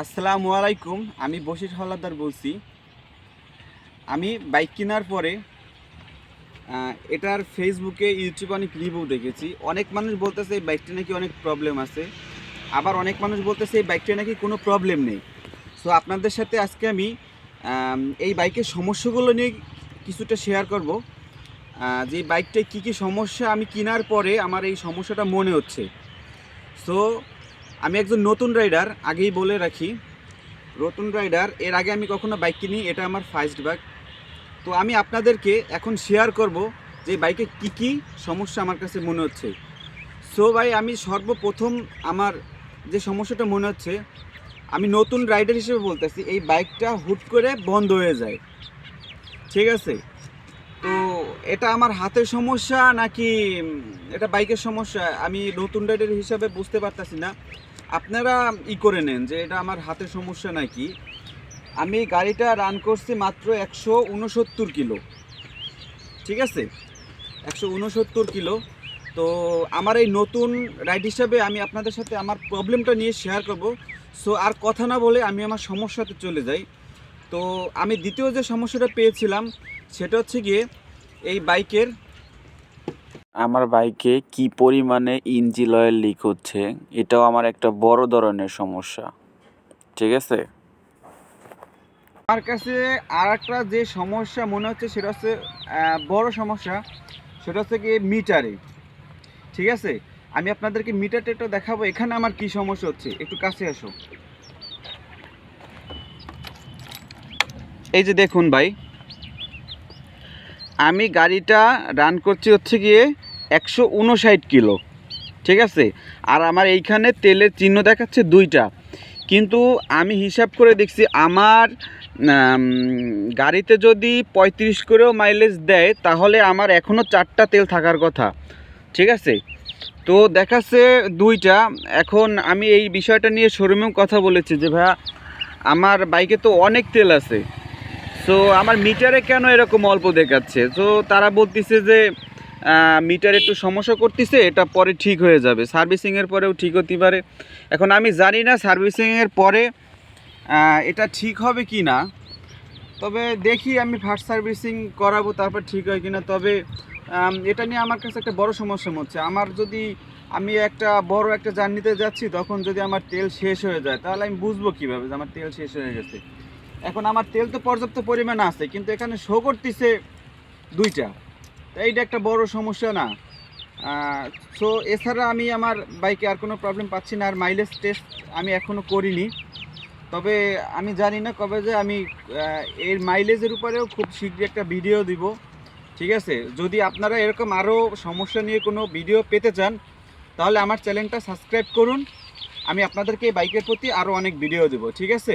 আসসালামু আলাইকুম, আমি বশির হলাদার বলছি। আমি বাইক কেনার পরে এটার ফেসবুকে, ইউটিউবে অনেক রিভিউ দেখেছি। অনেক মানুষ বলতেছে এই বাইকটা নাকি অনেক প্রবলেম আছে। আবার অনেক মানুষ বলতেছে এই বাইকটা নাকি কোনো প্রবলেম নেই। সো আপনাদের সাথে আজকে আমি এই বাইকের সমস্যাগুলো নিয়ে কিছুটা শেয়ার করব। যে বাইকটায় কী কী সমস্যা, আমি কেনার পরে আমার এই সমস্যাটা মনে হচ্ছে। সো আমি একজন নতুন রাইডার আগেই বলে রাখি। নতুন রাইডার এর আগে আমি কখনো বাইক কিনি, এটা আমার ফার্স্ট বাইক তো আমি আপনাদেরকে এখন শেয়ার করব যে বাইকে কি কি সমস্যা আমার কাছে মনে হচ্ছে। সো ভাই, আমি সর্বপ্রথম আমার যে সমস্যাটা মনে হচ্ছে, আমি নতুন রাইডার হিসেবে বলতেছি, এই বাইকটা হুট করে বন্ধ হয়ে যায়। ঠিক আছে? তো এটা আমার হাতের সমস্যা নাকি এটা বাইকের সমস্যা? আমি নতুন রাইডার হিসাবে বুঝতে পারতাছি না। আপনারা ই করে নেন যে এটা আমার হাতের সমস্যা নাকি। আমি গাড়িটা রান করছি মাত্র একশো উনসত্তর কিলো। ঠিক আছে? একশো উনসত্তর কিলো। তো আমার এই নতুন রাইড হিসাবে আমি আপনাদের সাথে আমার প্রবলেমটা নিয়ে শেয়ার করব। সো আর কথা না বলে আমি আমার সমস্যাতে চলে যাই। তো আমি দ্বিতীয় যে সমস্যাটা পেয়েছিলাম, সেটা হচ্ছে গিয়ে এই বাইকের আমার বাইকে কি পরিমাণে ইঞ্জিন অয়েল লিক হচ্ছে, এটাও আমার একটা বড় ধরনের সমস্যা। ঠিক আছে? আমার কাছে আর একটা যে সমস্যা মনে হচ্ছে সেটা হচ্ছে বড় সমস্যা, সেটা হচ্ছে কি মিটারে ঠিক আছে? আমি আপনাদেরকে মিটারটা একটু দেখাবো, এখানে আমার কি সমস্যা হচ্ছে, একটু কাছে আসো। এই যে দেখুন ভাই আমি গাড়িটা রান করছি হচ্ছে গিয়ে একশো উনষাট কিলো, ঠিক আছে? আর আমার এইখানে তেলের চিহ্ন দেখাচ্ছে দুইটা। কিন্তু আমি হিসাব করে দেখছি আমার গাড়িতে যদি পঁয়ত্রিশ করেও মাইলেজ দেয়, তাহলে আমার এখনও চারটা তেল থাকার কথা, ঠিক আছে? তো দেখাচ্ছে দুইটা। এখন আমি এই বিষয়টা নিয়ে শোরুমেও কথা বলেছি যে, ভাইয়া, আমার বাইকে তো অনেক তেল আছে। সো আমার মিটারে কেন এরকম অল্প দেখাচ্ছে? তো তারা বলতেছে যে মিটার একটু সমস্যা করতেছে, এটা পরে ঠিক হয়ে যাবে। সার্ভিসিংয়ের পরেও ঠিক হতে পারে। এখন আমি জানি না সার্ভিসিংয়ের পরে এটা ঠিক হবে কি না। তবে দেখি আমি ফার্স্ট সার্ভিসিং করাবো, তারপর ঠিক হয় কি না। তবে এটা নিয়ে আমার কাছে একটা বড় সমস্যা হচ্ছে। আমার যদি আমি একটা বড় একটা জার্নিতে যাচ্ছি, তখন যদি আমার তেল শেষ হয়ে যায়, তাহলে আমি বুঝব কীভাবে যে আমার তেল শেষ হয়ে গেছে। এখন আমার তেল তো পর্যাপ্ত পরিমাণে আছে, কিন্তু এখানে শো করতেছে দুইটা। তো এইটা একটা বড় সমস্যা না। সো এছাড়া আমি আমার বাইকে আর কোনো প্রবলেম পাচ্ছি না, আর মাইলেজ টেস্ট আমি এখনও করিনি। তবে আমি জানি না কবে যে আমি এর মাইলেজের উপরেও খুব শীঘ্রই একটা ভিডিও দিব। ঠিক আছে? যদি আপনারা এরকম আরও সমস্যা নিয়ে কোনো ভিডিও পেতে চান, তাহলে আমার চ্যানেলটা সাবস্ক্রাইব করুন। আমি আপনাদেরকে বাইকের প্রতি আরও অনেক ভিডিও দেবো, ঠিক আছে?